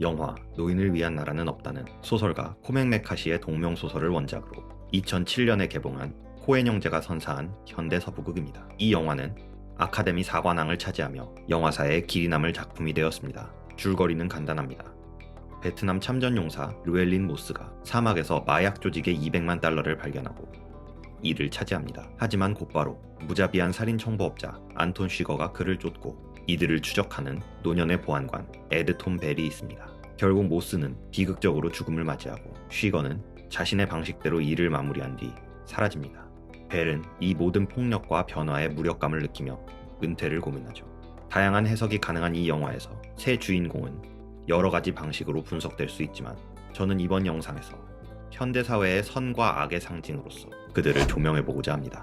영화 노인을 위한 나라는 없다는 소설가 코맹 메카시의 동명 소설을 원작으로 2007년에 개봉한 코엔 형제가 선사한 현대 서부극입니다. 이 영화는 아카데미 4관왕을 차지하며 영화사의 길이 남을 작품이 되었습니다. 줄거리는 간단합니다. 베트남 참전 용사 르웰린 모스가 사막에서 마약 조직의 200만 달러를 발견하고 이를 차지합니다. 하지만 곧바로 무자비한 살인 청부업자 안톤 쉬거가 그를 쫓고 이들을 추적하는 노년의 보안관 에드 톰 벨이 있습니다. 결국 모스는 비극적으로 죽음을 맞이하고 쉬거는 자신의 방식대로 일을 마무리한 뒤 사라집니다. 벨은 이 모든 폭력과 변화에 무력감을 느끼며 은퇴를 고민하죠. 다양한 해석이 가능한 이 영화에서 새 주인공은 여러 가지 방식으로 분석될 수 있지만 저는 이번 영상에서 현대사회의 선과 악의 상징으로서 그들을 조명해보고자 합니다.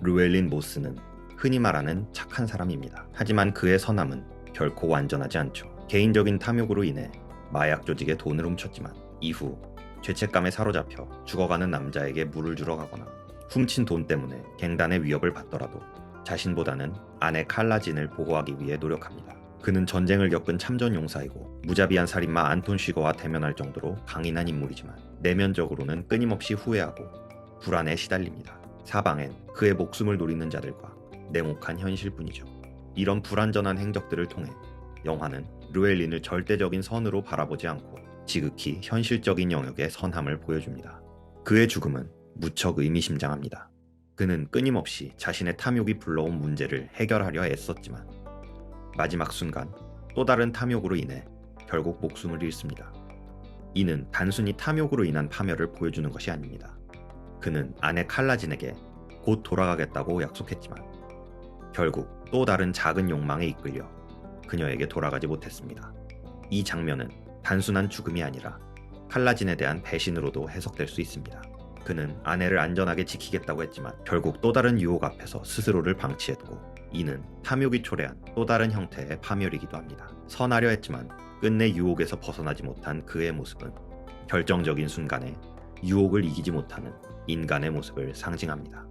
루엘린 모스는 흔히 말하는 착한 사람입니다. 하지만 그의 선함은 결코 완전하지 않죠. 개인적인 탐욕으로 인해 마약 조직의 돈을 훔쳤지만 이후 죄책감에 사로잡혀 죽어가는 남자에게 물을 주러 가거나 훔친 돈 때문에 갱단의 위협을 받더라도 자신보다는 아내 칼라진을 보호하기 위해 노력합니다. 그는 전쟁을 겪은 참전 용사이고 무자비한 살인마 안톤 쉬거와 대면할 정도로 강인한 인물이지만 내면적으로는 끊임없이 후회하고 불안에 시달립니다. 사방엔 그의 목숨을 노리는 자들과 냉혹한 현실뿐이죠. 이런 불완전한 행적들을 통해 영화는 르웰린을 절대적인 선으로 바라보지 않고 지극히 현실적인 영역의 선함을 보여줍니다. 그의 죽음은 무척 의미심장합니다. 그는 끊임없이 자신의 탐욕이 불러온 문제를 해결하려 애썼지만 마지막 순간 또 다른 탐욕으로 인해 결국 목숨을 잃습니다. 이는 단순히 탐욕으로 인한 파멸을 보여주는 것이 아닙니다. 그는 아내 칼라진에게 곧 돌아가겠다고 약속했지만 결국 또 다른 작은 욕망에 이끌려 그녀에게 돌아가지 못했습니다. 이 장면은 단순한 죽음이 아니라 칼라진에 대한 배신으로도 해석될 수 있습니다. 그는 아내를 안전하게 지키겠다고 했지만 결국 또 다른 유혹 앞에서 스스로를 방치했고 이는 탐욕이 초래한 또 다른 형태의 파멸이기도 합니다. 선하려 했지만 끝내 유혹에서 벗어나지 못한 그의 모습은 결정적인 순간에 유혹을 이기지 못하는 인간의 모습을 상징합니다.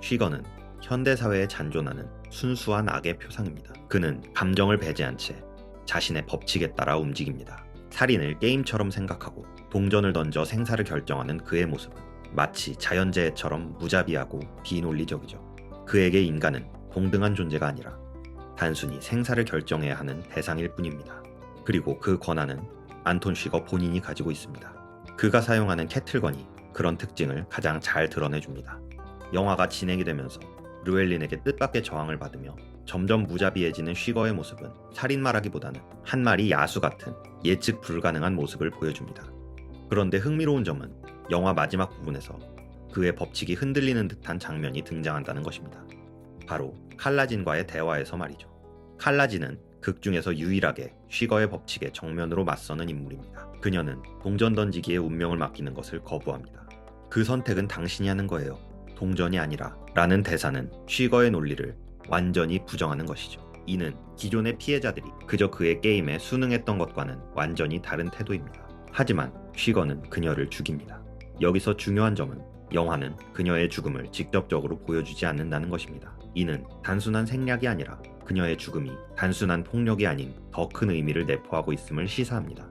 쉬거는 현대사회에 잔존하는 순수한 악의 표상입니다. 그는 감정을 배제한 채 자신의 법칙에 따라 움직입니다. 살인을 게임처럼 생각하고 동전을 던져 생사를 결정하는 그의 모습은 마치 자연재해처럼 무자비하고 비논리적이죠. 그에게 인간은 동등한 존재가 아니라 단순히 생사를 결정해야 하는 대상일 뿐입니다. 그리고 그 권한은 안톤 쉬거 본인이 가지고 있습니다. 그가 사용하는 캐틀건이 그런 특징을 가장 잘 드러내줍니다. 영화가 진행이 되면서 르웰린에게 뜻밖의 저항을 받으며 점점 무자비해지는 쉬거의 모습은 살인마라기보다는 한 마리 야수 같은 예측 불가능한 모습을 보여줍니다. 그런데 흥미로운 점은 영화 마지막 부분에서 그의 법칙이 흔들리는 듯한 장면이 등장한다는 것입니다. 바로 칼라진과의 대화에서 말이죠. 칼라진은 극 중에서 유일하게 쉬거의 법칙에 정면으로 맞서는 인물입니다. 그녀는 동전 던지기에 운명을 맡기는 것을 거부합니다. 그 선택은 당신이 하는 거예요. 동전이 아니라 라는 대사는 쉬거의 논리를 완전히 부정하는 것이죠. 이는 기존의 피해자들이 그저 그의 게임에 순응했던 것과는 완전히 다른 태도입니다. 하지만 쉬거는 그녀를 죽입니다. 여기서 중요한 점은 영화는 그녀의 죽음을 직접적으로 보여주지 않는다는 것입니다. 이는 단순한 생략이 아니라 그녀의 죽음이 단순한 폭력이 아닌 더 큰 의미를 내포하고 있음을 시사합니다.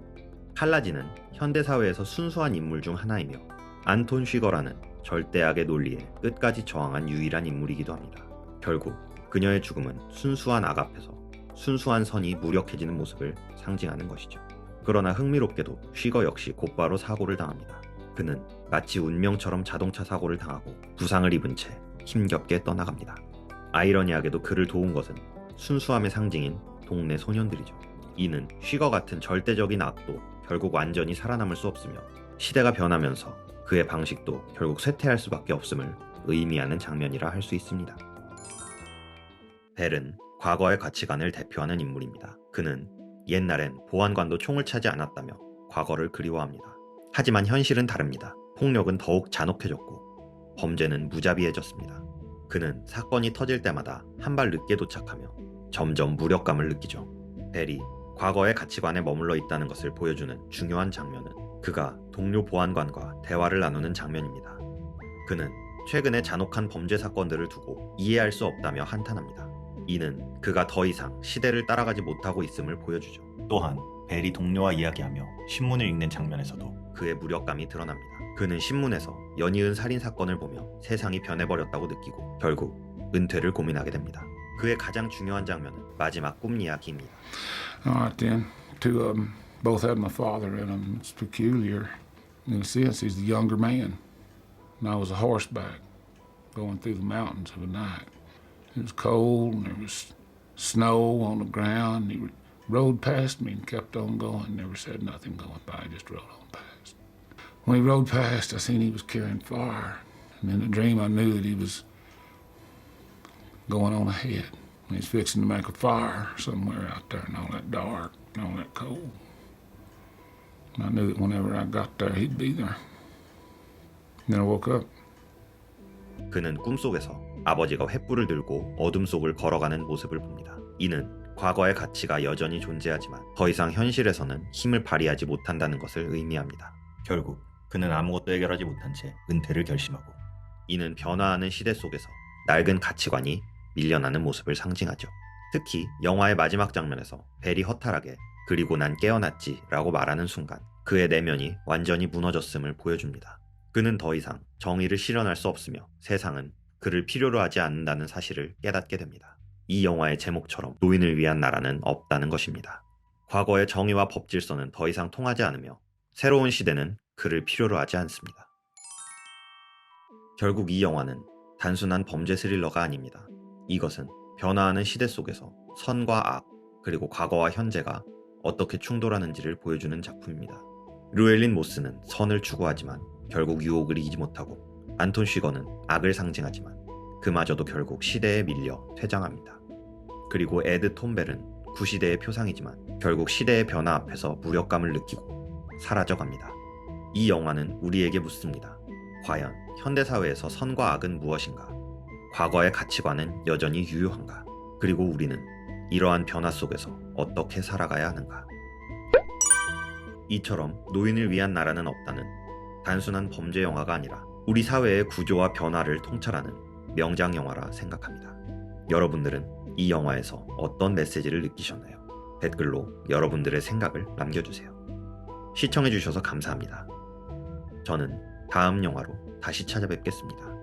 칼라지는 현대사회에서 순수한 인물 중 하나이며 안톤 쉬거라는 절대악의 논리에 끝까지 저항한 유일한 인물이기도 합니다. 결국 그녀의 죽음은 순수한 악 앞에서 순수한 선이 무력해지는 모습을 상징하는 것이죠. 그러나 흥미롭게도 쉬거 역시 곧바로 사고를 당합니다. 그는 마치 운명처럼 자동차 사고를 당하고 부상을 입은 채 힘겹게 떠나갑니다. 아이러니하게도 그를 도운 것은 순수함의 상징인 동네 소년들이죠. 이는 쉬거 같은 절대적인 악도 결국 완전히 살아남을 수 없으며 시대가 변하면서 그의 방식도 결국 쇠퇴할 수밖에 없음을 의미하는 장면이라 할 수 있습니다. 벨은 과거의 가치관을 대표하는 인물입니다. 그는 옛날엔 보안관도 총을 차지 않았다며 과거를 그리워합니다. 하지만 현실은 다릅니다. 폭력은 더욱 잔혹해졌고 범죄는 무자비해졌습니다. 그는 사건이 터질 때마다 한 발 늦게 도착하며 점점 무력감을 느끼죠. 벨이 과거의 가치관에 머물러 있다는 것을 보여주는 중요한 장면은 그가 동료 보안관과 대화를 나누는 장면입니다. 그는 최근의 잔혹한 범죄 사건들을 두고 이해할 수 없다며 한탄합니다. 이는 그가 더 이상 시대를 따라가지 못하고 있음을 보여주죠. 또한 벨이 동료와 이야기하며 신문을 읽는 장면에서도 그의 무력감이 드러납니다. 그는 신문에서 연이은 살인 사건을 보며 세상이 변해버렸다고 느끼고 결국 은퇴를 고민하게 됩니다. 그의 가장 중요한 장면은 마지막 꿈 이야기입니다. All both had my father in them. It's peculiar. In a sense, he's the younger man. And I was a horseback going through the mountains of a night. It was cold and there was snow on the ground. He rode past me and kept on going, never said nothing going by, just rode on past. When he rode past, I seen he was carrying fire. And in the dream, I knew that he was going on ahead. He's fixing to make a fire somewhere out there in all that dark and all that cold. And I knew that whenever I got there, he'd be there. then I woke up. 그는 꿈속에서 아버지가 횃불을 들고 어둠 속을 걸어가는 모습을 봅니다. 이는 과거의 가치가 여전히 존재하지만 더 이상 현실에서는 힘을 발휘하지 못한다는 것을 의미합니다. 결국 그는 아무것도 해결하지 못한 채 은퇴를 결심하고 이는 변화하는 시대 속에서 낡은 가치관이 밀려나는 모습을 상징하죠. 특히 영화의 마지막 장면에서 벨이 허탈하게 그리고 난 깨어났지 라고 말하는 순간 그의 내면이 완전히 무너졌음을 보여줍니다. 그는 더 이상 정의를 실현할 수 없으며 세상은 그를 필요로 하지 않는다는 사실을 깨닫게 됩니다. 이 영화의 제목처럼 노인을 위한 나라는 없다는 것입니다. 과거의 정의와 법 질서는 더 이상 통하지 않으며 새로운 시대는 그를 필요로 하지 않습니다. 결국 이 영화는 단순한 범죄 스릴러가 아닙니다. 이것은 변화하는 시대 속에서 선과 악, 그리고 과거와 현재가 어떻게 충돌하는지를 보여주는 작품입니다. 루엘린 모스는 선을 추구하지만 결국 유혹을 이기지 못하고 안톤 쉬거는 악을 상징하지만 그마저도 결국 시대에 밀려 퇴장합니다. 그리고 에드 톰벨은 구시대의 표상이지만 결국 시대의 변화 앞에서 무력감을 느끼고 사라져갑니다. 이 영화는 우리에게 묻습니다. 과연 현대사회에서 선과 악은 무엇인가? 과거의 가치관은 여전히 유효한가? 그리고 우리는 이러한 변화 속에서 어떻게 살아가야 하는가? 이처럼 노인을 위한 나라는 없다는 단순한 범죄 영화가 아니라 우리 사회의 구조와 변화를 통찰하는 명장 영화라 생각합니다. 여러분들은 이 영화에서 어떤 메시지를 느끼셨나요? 댓글로 여러분들의 생각을 남겨주세요. 시청해주셔서 감사합니다. 저는 다음 영화로 다시 찾아뵙겠습니다.